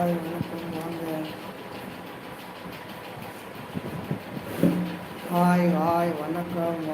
Hi வணக்கம் வாங்க hi hi வணக்கம்.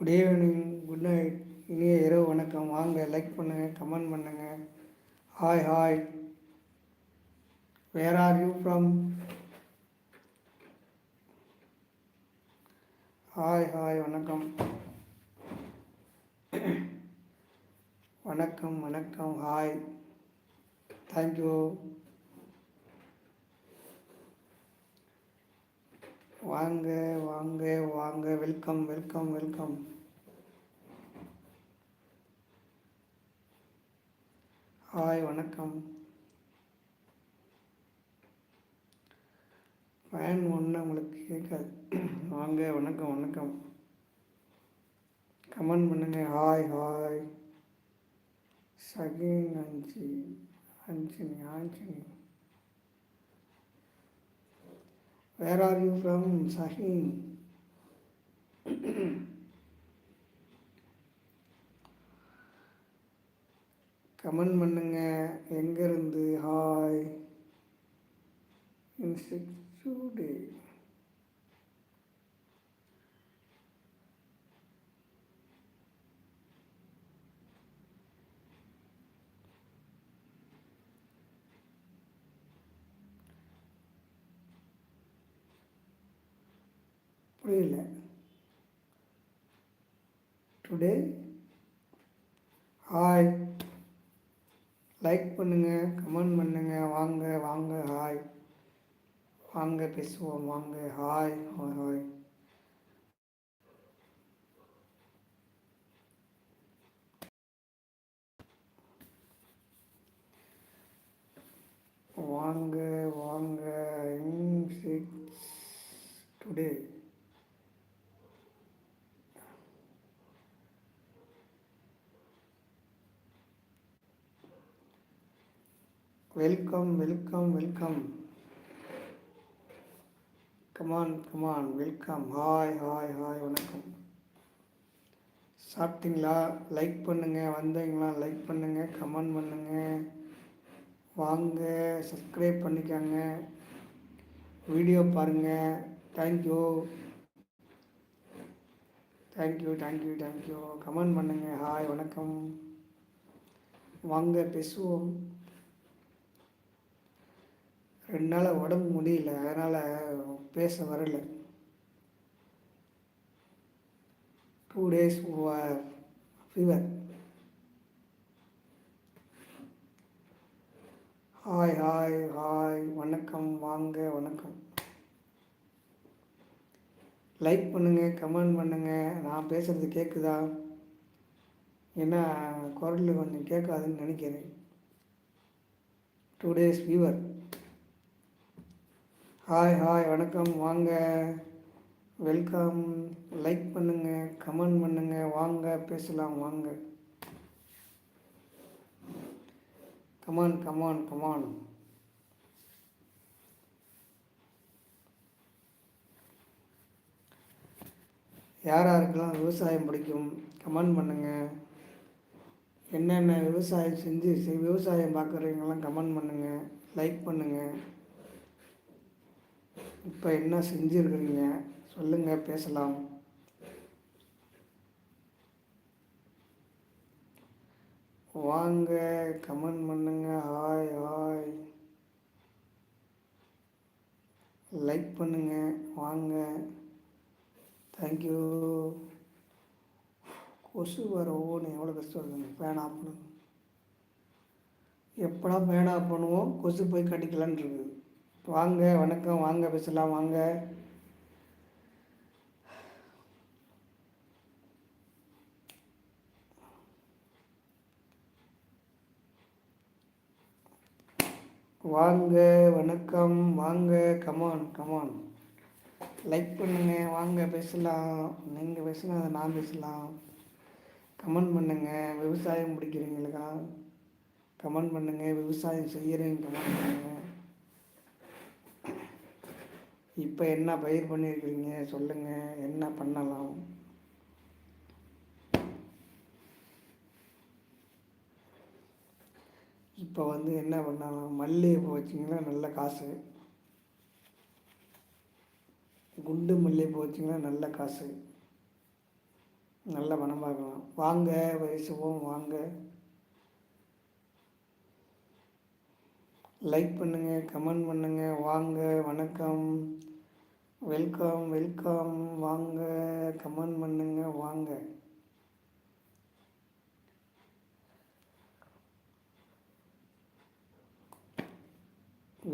Good evening good night. இனிய இரவு வணக்கம். வாங்க லைக் பண்ணுங்கள் கமெண்ட் பண்ணுங்கள் hi hi. Where are you from hi hi வணக்கம். வணக்கம் வணக்கம். ஹாய் தேங்க்யூ வாங்க வாங்க வாங்க. வெல்கம் வெல்கம் வெல்கம் ஹாய் வணக்கம். ஃபேன் ஒன்று உங்களுக்கு கேட்காது. வாங்க வணக்கம் வணக்கம். கமெண்ட் பண்ணுங்க. Hi hi Sahin Anju. Anjani Anjani where are you from Shaheen comment பண்ணுங்க. எங்கேருந்து ஹாய் இன்ஸ்டிடியூட் புரியல. டுடே ஹாய் லைக் பண்ணுங்கள் கமெண்ட் பண்ணுங்கள் வாங்க வாங்க ஹாய் வாங்க பேசுவோம் வாங்க ஹாய் ஹாய் ஹாய் வாங்க வாங்க six today welcome welcome welcome come on come on welcome hi hi hi வணக்கம். சாப்பிட்டீங்களா? லைக் பண்ணுங்கள் வந்தீங்களா? லைக் பண்ணுங்கள் கமெண்ட் பண்ணுங்கள் வாங்க சப்ஸ்கிரைப் பண்ணிக்கோங்க. வீடியோ பாருங்கள் thank you thank you thank you thank you comment பண்ணுங்கள் ஹாய் வணக்கம். வாங்க பேசுவோம். ரெண்டு நாளாக உடம்பு முடியல அதனால் பேச வரல. Two days fever hi hi hi வணக்கம் வாங்க வணக்கம். லைக் பண்ணுங்கள் கமெண்ட் பண்ணுங்கள் நான் பேசுகிறது கேட்குதா ஏன்னா குரல் கொஞ்சம் கேட்காதுன்னு நினைக்கிறேன். Two days fever hi hi வணக்கம். வாங்க. வெல்கம் லைக் பண்ணுங்கள் கமெண்ட் பண்ணுங்கள் வாங்க பேசலாம் வாங்க. கமான் கமான் கமான் யார் யாருக்கெல்லாம் விவசாயம் பிடிக்கும். கமெண்ட் பண்ணுங்கள் என்னென்ன விவசாயம் செஞ்சு செய் விவசாயம் பார்க்குறவங்கெல்லாம் கமெண்ட் பண்ணுங்கள் லைக் பண்ணுங்கள் இப்போ என்ன செஞ்சுருக்குறீங்க? சொல்லுங்கள் பேசலாம். வாங்க கமெண்ட் பண்ணுங்க. ஹாய் ஹாய் லைக் பண்ணுங்க. வாங்க. தேங்க்யூ கொசு வர ஓன்னு எவ்வளோ கஷ்டம் இருக்குங்க. ஃபேன் ஆஃப் பண்ணுங்க. எப்படா ஃபேன் ஆஃப் பண்ணுவோம். கொசு போய் கட்டிக்கலான் இருக்குது. வாங்க வணக்கம் வாங்க பேசலாம் வாங்க. வாங்க வணக்கம் வாங்க கமான் கமான் லைக் பண்ணுங்க வாங்க பேசலாம். நீங்கள் பேசலாம் அதை நான் பேசலாம். கமெண்ட் பண்ணுங்க விவசாயம் பிடிக்கிறீங்களுக்கா கமெண்ட் பண்ணுங்க விவசாயம் செய்கிறேன் கமெண்ட் பண்ணுங்கள் இப்போ என்ன பயிர் பண்ணியிருக்கிறீங்க சொல்லுங்கள் என்ன பண்ணலாம்? இப்போ வந்து என்ன பண்ணலாம்? மல்லிகைப்பூ வச்சிங்கன்னா நல்ல காசு. குண்டு மல்லிகைப்பூ வச்சிங்கன்னா நல்ல காசு. நல்ல பணம் பார்க்கலாம். வாங்க பேசுவோம் வாங்க. லைக் பண்ணுங்கள் கமெண்ட் பண்ணுங்கள் வாங்க வணக்கம். வெல்கம் வெல்கம் வாங்க கமெண்ட் பண்ணுங்கள் வாங்க.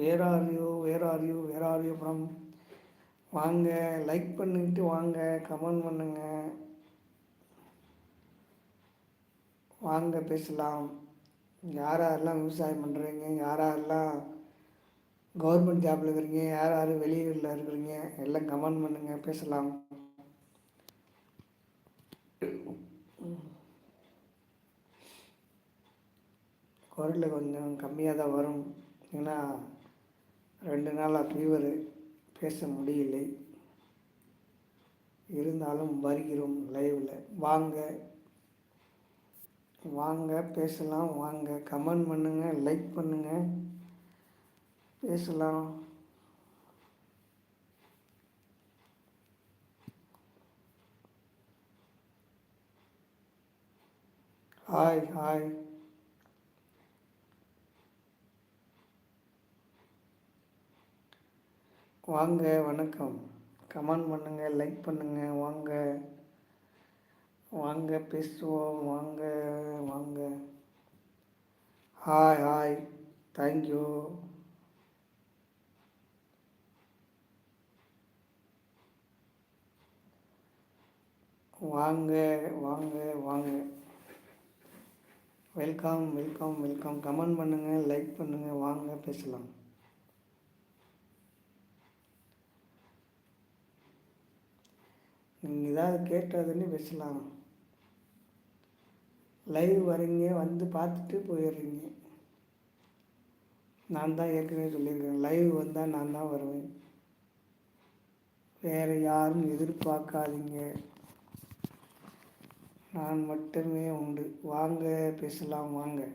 Where are you where are you where are you from வாங்க லைக் பண்ணிட்டு வாங்க கமெண்ட் பண்ணுங்க. வாங்க பேசலாம். யார் யாரெல்லாம் விவசாயம் பண்ணுறீங்க யார் யாரெல்லாம் கவர்மெண்ட் ஜாப்பில் இருக்கிறீங்க யார் யார் வெளியூரில் இருக்கிறீங்க எல்லாம் கமெண்ட் பண்ணுங்கள் பேசலாம். குரலில் கொஞ்சம் கம்மியாக தான் வரும். ஏன்னா ரெண்டு நாளாக ஃபீவரு பேச முடியலை. இருந்தாலும் வருகிறோம் லைவில் வாங்க. வாங்க பேசலாம் வாங்க. கமெண்ட் பண்ணுங்கள் லைக் பண்ணுங்கள் பேசலாம். ஹாய் ஹாய் வாங்க வணக்கம். கமெண்ட் பண்ணுங்கள் லைக் பண்ணுங்கள் வாங்க. வாங்க பேசுவோம் வாங்க வாங்க. ஹாய் ஹாய் தேங்க்யூ வாங்க வாங்க வாங்க. வெல்கம் வெல்கம் வெல்கம் கமெண்ட் பண்ணுங்கள் லைக் பண்ணுங்கள் வாங்க பேசலாம். நீங்கள் ஏதாவது கேட்டதுன்னு பேசலாம். லைவ் வரீங்க வந்து பார்த்துட்டு போயிடுறீங்க. நான் தான் ஏற்கனவே சொல்லியிருக்கேன். லைவ் வந்தால் நான் தான் வருவேன். வேறு யாரும் எதிர்பார்க்காதீங்க. நான் மட்டுமே உண்டு. வாங்க பேசலாம் வாங்க.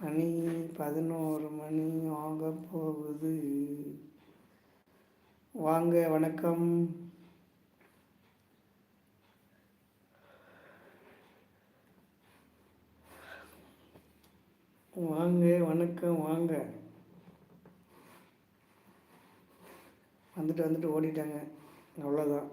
மணி பதினோரு மணி ஆக போகுது. வாங்க வணக்கம். வாங்க வணக்கம் வாங்க. வந்துட்டு வந்துட்டு ஓடிட்டாங்க. அவ்வளோதான்